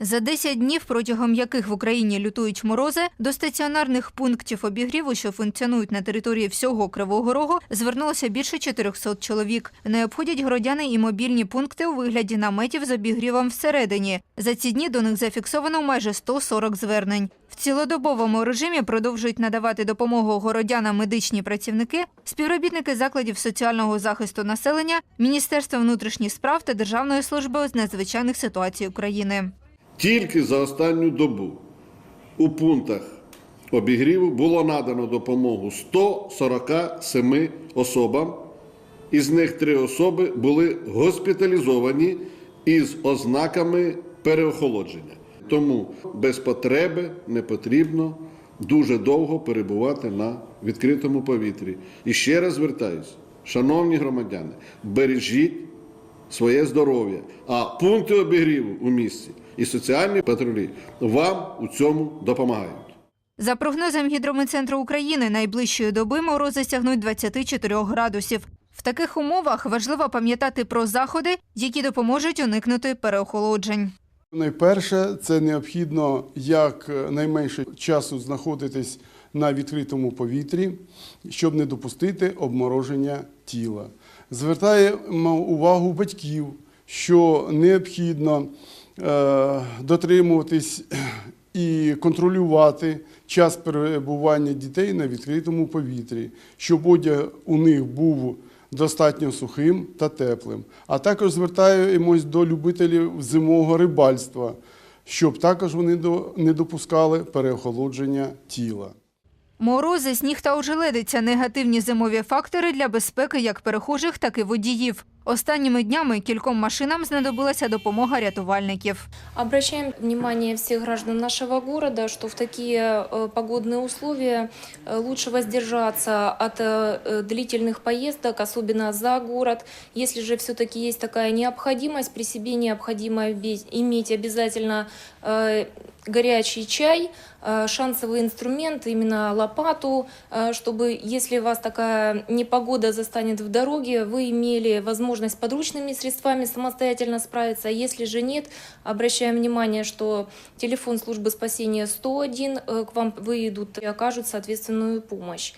За 10 днів, протягом яких в Україні лютують морози, до стаціонарних пунктів обігріву, що функціонують на території всього Кривого Рогу, звернулося більше 400 чоловік. Не обходять городяни і мобільні пункти у вигляді наметів з обігрівом всередині. За ці дні до них зафіксовано майже 140 звернень. В цілодобовому режимі продовжують надавати допомогу городянам медичні працівники, співробітники закладів соціального захисту населення, Міністерства внутрішніх справ та Державної служби з надзвичайних ситуацій України. Тільки за останню добу у пунктах обігріву було надано допомогу 147 особам, із них три особи були госпіталізовані із ознаками переохолодження. Тому без потреби не потрібно дуже довго перебувати на відкритому повітрі. І ще раз звертаюся, шановні громадяни, бережіть своє здоров'я. А пункти обігріву у місті і соціальні патрулі вам у цьому допомагають. За прогнозом Гідрометцентру України, найближчої доби морози сягнуть 24 градусів. В таких умовах важливо пам'ятати про заходи, які допоможуть уникнути переохолоджень. Найперше, це необхідно як найменше часу знаходитись на відкритому повітрі, щоб не допустити обмороження тіла. Звертаємо увагу батьків, що необхідно е, дотримуватись і контролювати час перебування дітей на відкритому повітрі, щоб одяг у них був достатньо сухим та теплим. А також звертаємось до любителів зимового рибальства, щоб також вони не допускали переохолодження тіла. Морози, сніг та ожеледиця – негативні зимові фактори для безпеки як перехожих, так і водіїв. Останніми днями кільком машинам знадобилася допомога рятувальників. Обращаем внимание всех граждан нашего города, что в такие э, погодные условия э, лучше воздержаться от э, э, длительных поездок, особенно за город. Если же все-таки есть такая необходимость, при себе необходимо обе- иметь обязательно э, горячий чай, э, шансовый инструмент, именно лопату, э, чтобы, если вас такая непогода застанет в дороге, вы имели возможность подручными средствами самостоятельно справиться. А Если же нет, обращаем внимание, что телефон службы спасения 101, э, к вам выйдут и окажут соответственную помощь.